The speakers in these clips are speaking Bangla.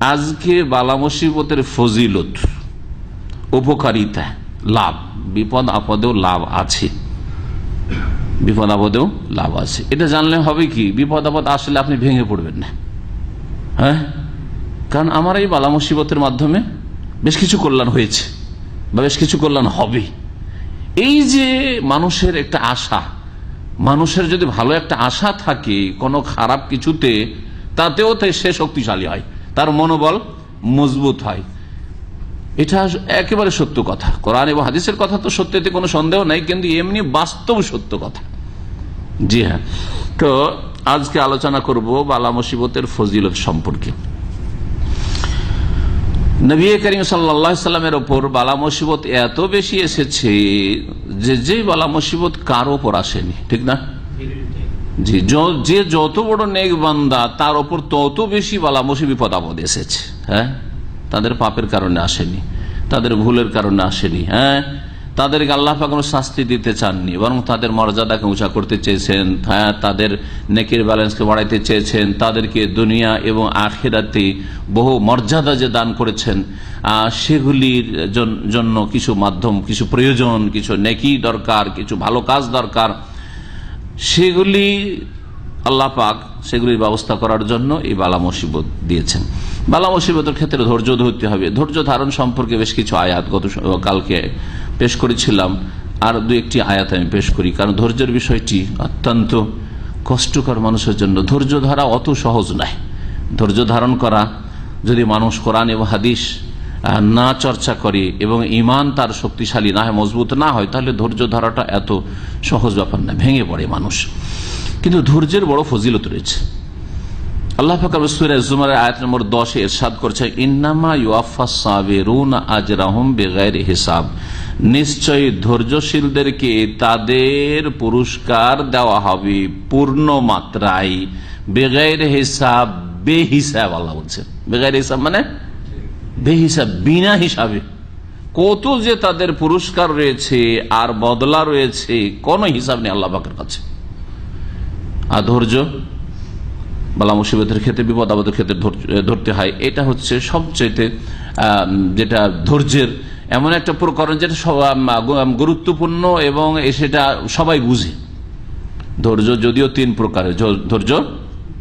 আজকে বালা মুসিবতের ফজিলত, উপকারিতা, লাভ, বিপদ আপদেও লাভ আছে। বিপদ আপদেও লাভ আছে। এটা জানলে হবে কি, বিপদ আপদ আসলে আপনি ভেঙে পড়বেন না। হ্যাঁ? কারণ আমার এই বালা মুসিবতের মাধ্যমে বেশ কিছু কল্যাণ হয়েছে, বা বেশ কিছু কল্যাণ হবে। এই যে মানুষের একটা আশা, মানুষের যদি ভালো একটা আশা থাকে, কোনো খারাপ কিছুতে তাতেও সে শক্তিশালী হয়। তার মনোবল মজবুত হয়। এটা একেবারে সত্য কথা। কোরআন এবং হাদিসের কথা তো সত্যতে কোনো সন্দেহ নাই, কিন্তু এমনি বাস্তব সত্য কথা। জি হ্যাঁ। তো আজকে আলোচনা করব বালা মুসিবতের ফজিলত সম্পর্কে। নবী করিম সাল্লামের ওপর বালা মুসিবত এত বেশি এসেছে যে যে বালা মুসিবত কারও ওপর আসেনি, ঠিক না? জি, যে যত বড় নেক বান্দা, তার ওপর তত বেশি বালা মুসি বিপদ আপদ এসেছে হ্যাঁ? তাদের পাপের কারণে আসেনি, তাদের ভুলের কারণে আসেনি হ্যাঁ? তাদেরকে আল্লাহ পাক শাস্তি দিতে চাননি, বরং তাদের মর্যাদাকে উঁচা করতে চেয়েছেন হ্যাঁ? তাদের নেকির ব্যালেন্সকে বাড়াইতে চেয়েছেন, তাদেরকে দুনিয়া এবং আখেরাতে বহু মর্যাদা যে দান করেছেন সেগুলির জন্য কিছু মাধ্যম, কিছু প্রয়োজন, কিছু নেকি দরকার, কিছু ভালো কাজ দরকার সেগুলি আল্লাহ পাক সেগুলির ব্যবস্থা করার জন্য এই বালা মুসিবত দিয়েছেন। বালা মুসিবতের ক্ষেত্রে ধৈর্য ধরতে হবে। ধৈর্য ধারণ সম্পর্কে বেশ কিছু আয়াত গত কালকে পেশ করেছিলাম। আর দু একটি আয়াত আমি পেশ করি, কারণ ধৈর্যের বিষয়টি অত্যন্ত কষ্টকর মানুষের জন্য। ধৈর্য ধরা অত সহজ নয়। ধৈর্য ধারণ করা, যদি মানুষ কোরআন এবং হাদিস না চর্চা করে এবং ইমান তার শক্তিশালী, না হয় মজবুত, না হয়, তাহলে ধৈর্য ধরাটা এত সহজ ব্যাপার না ভেঙে পড়ে মানুষ। কিন্তু ধৈর্যের বড় ফজিলত রয়েছে। আল্লাহ ফাকর আয়াত নম্বর দশে এরশাদ করছে ইন্নামা ইউআফা সাবেরুন আজরাহম বেগায়ের হিসাব। নিশ্চয়ই ধৈর্যশীলদেরকে তাদের পুরস্কার দেওয়া হবে পূর্ণ মাত্রায়। বেগায়ের হিসাব, বেহিসাব আল্লাহ বলছে বেগায়ের হিসাব মানে বেহিসাব, বিনা হিসাবে। কত যে তাদের পুরস্কার রয়েছে, আর বদলা রয়েছে, কোন হিসাব নেই আল্লাহ পাকের কাছে। আর ধৈর্য, বালা মুসিবতের ক্ষেত্রে, বিপদ আপদের ক্ষেত্রে ধরতে হয়। এটা হচ্ছে সবচেয়ে যেটা ধৈর্যের এমন একটা প্রকরণ যেটা গুরুত্বপূর্ণ এবং সেটা সবাই বুঝে। ধৈর্য যদিও তিন প্রকারের ধৈর্য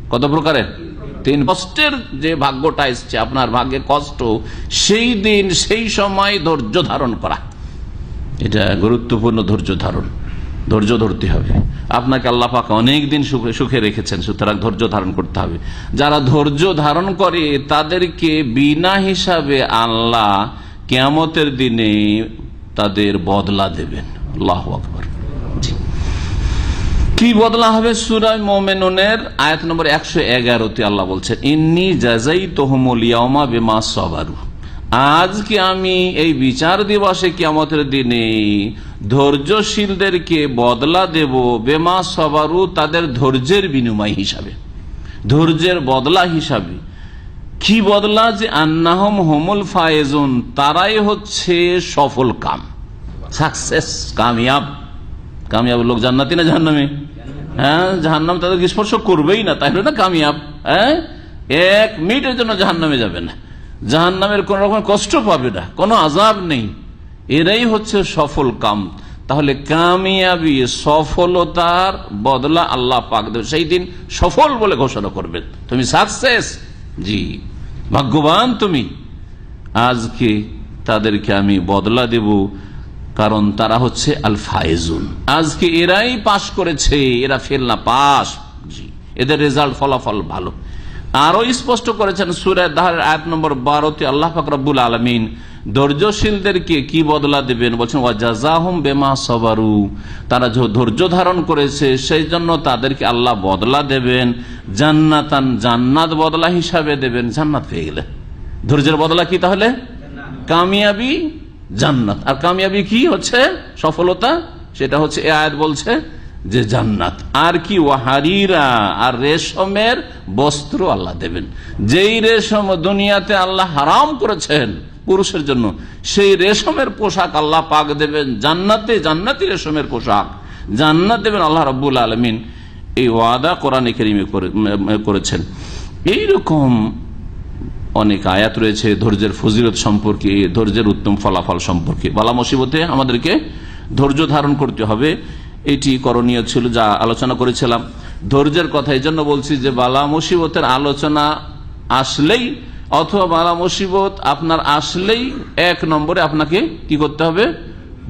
কত প্রকারের? তিন কষ্টের যে ভাগ্যটা এসছে, আপনার ভাগ্যে কষ্ট, সেই দিন, সেই সময় ধৈর্য ধারণ করা। এটা গুরুত্বপূর্ণ ধৈর্য ধারণ। ধৈর্য ধরতে হবে। আপনাকে আল্লাহ অনেক দিন সুখে সুখে রেখেছেন, সুতরাং ধৈর্য ধারণ করতে হবে। যারা ধৈর্য ধারণ করে, তাদেরকে বিনা হিসাবে আল্লাহ কেয়ামতের দিনে তাদের বদলা দেবেন। আল্লাহ আকবর। কি বদলা হবে সুরাই মোমেনের আয়াত নম্বর একশো এগারোতে আল্লাহ বলছেন, ইন্নি জাজাই তোহমলিয়ামা বেমা সবারু। আজকে আমি এই বিচার দিবসে কিয়ামতের দিনে ধৈর্যশীলদেরকে বদলা দেব বেমা সবারু? তাদের ধৈর্যের বিনিময় হিসাবে। ধৈর্যের বদলা হিসাবে। কি বদলা যে আন্নাহম হোমুল ফায়েজুন, তারাই হচ্ছে সফল কাম, সাকসেস, কামিয়াব। কামিয়াব লোক জান্নাতি না জাহান্নামে? হ্যাঁ জাহান্নাম তাদেরকে স্পর্শ করবেই না, তাই না কামিয়াব? হ্যাঁ? এক মিনিটের জন্য জাহান্নামে যাবে না। জাহান নামের কোন রকম কষ্ট পাবে না, কোনো আজাব নেই। এরাই হচ্ছে সফল কাম। তাহলে কামিয়াবি সফলতার বদলা আল্লাহ পাক দেবে। সেই দিন সফল বলে ঘোষণা করবেন। তুমি সাকসেস জি। ভাগ্যবান তুমি। আজকে তাদেরকে আমি বদলা দেব। কারণ তারা হচ্ছে আল ফায়েজুন আজকে এরাই পাশ করেছে, এরা ফেল না পাস জি, এদের রেজাল্ট ফলাফল ভালো। আরও স্পষ্ট করেছেন সুরের দাহের আয়াত নম্বর বারোতে আল্লাহ ফাকরাবুল আলমিন ধৈর্যশীলদেরকে কি বদলা দেবেন? বলছেন বেমা সবারু। তারা ধৈর্য ধারণ করেছে সেই জন্য তাদেরকে আল্লাহ বদলা দেবেন। জান্নাতান জান্নাত বদলা হিসাবে দেবেন। জান্নাত পেয়ে গেলে। ধৈর্যের বদলা কি তাহলে? কামিয়াবি জান্নাত। আর কামিয়াবি কি হচ্ছে? সফলতা? সেটা হচ্ছে এ আয়াত বলছে যে জান্নাত। আর কি? ওয়াহারিরা আর রেশমের বস্ত্র আল্লাহ দেবেন। যেই রেশম দুনিয়াতে আল্লাহ হারাম করেছেন পুরুষের জন্য, সেই রেশমের পোশাক আল্লাহ পাক দেবেন। জান্নাতে জান্নাতি রেশমের পোশাক। জান্নাত দেবেন আল্লাহ রব্বুল আলমিন। এই ওয়াদা কোরআন করেছেন। এইরকম অনেক আয়াত রয়েছে ধৈর্যের ফজিলত সম্পর্কে, ধৈর্যের উত্তম ফলাফল সম্পর্কে। বালা মুসিবতে আমাদেরকে ধৈর্য ধারণ করতে হবে। এটি করণীয় ছিল যা আলোচনা করেছিলাম। ধৈর্যের কথা এই জন্য বলছি যে বালা মুসিবতের আলোচনা আসলেই অথবা বালা মুসিবত আপনার আসলেই এক নম্বরে আপনাকে কি করতে হবে?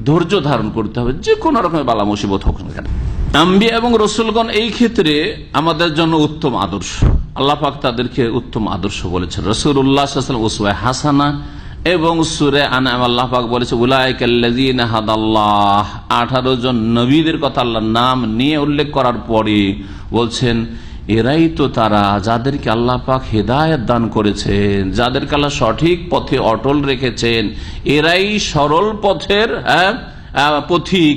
ধৈর্য ধারণ করতে হবে। যে কোনো রকমের বালা মুসিবত হোক না কেন। আম্বি এবং রসুলগণ এই ক্ষেত্রে আমাদের জন্য উত্তম আদর্শ। আল্লাহ পাক তাদেরকে উত্তম আদর্শ বলেছেন। রসুল উল্লাহ ওসুয়াই হাসানা এবং সুরে আনাম আল্লাহ পাক বলেছে হাদাল্লাহ। আঠারো জন নবীদের কথা আল্লাহ নাম নিয়ে উল্লেখ করার পরে বলছেন এরাই তো তারা যাদেরকে আল্লাহ পাক হেদায়ত দান করেছেন যাদেরকে আল্লাহ সঠিক পথে অটল রেখেছেন এরাই সরল পথের হ্যাঁ, পথিক।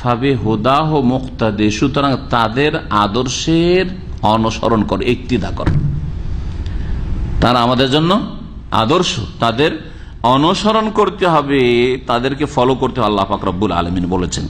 ফাবে হোদাহ মুক্তাদে সুতরাং তাদের আদর্শের অনুসরণ কর, ইক্তিদা কর। তারা আমাদের জন্য আদর্শ, তাদের অনুসরণ করতে হবে, তাদেরকে ফলো করতে আল্লাহ পাক আলমিন বলেছেন।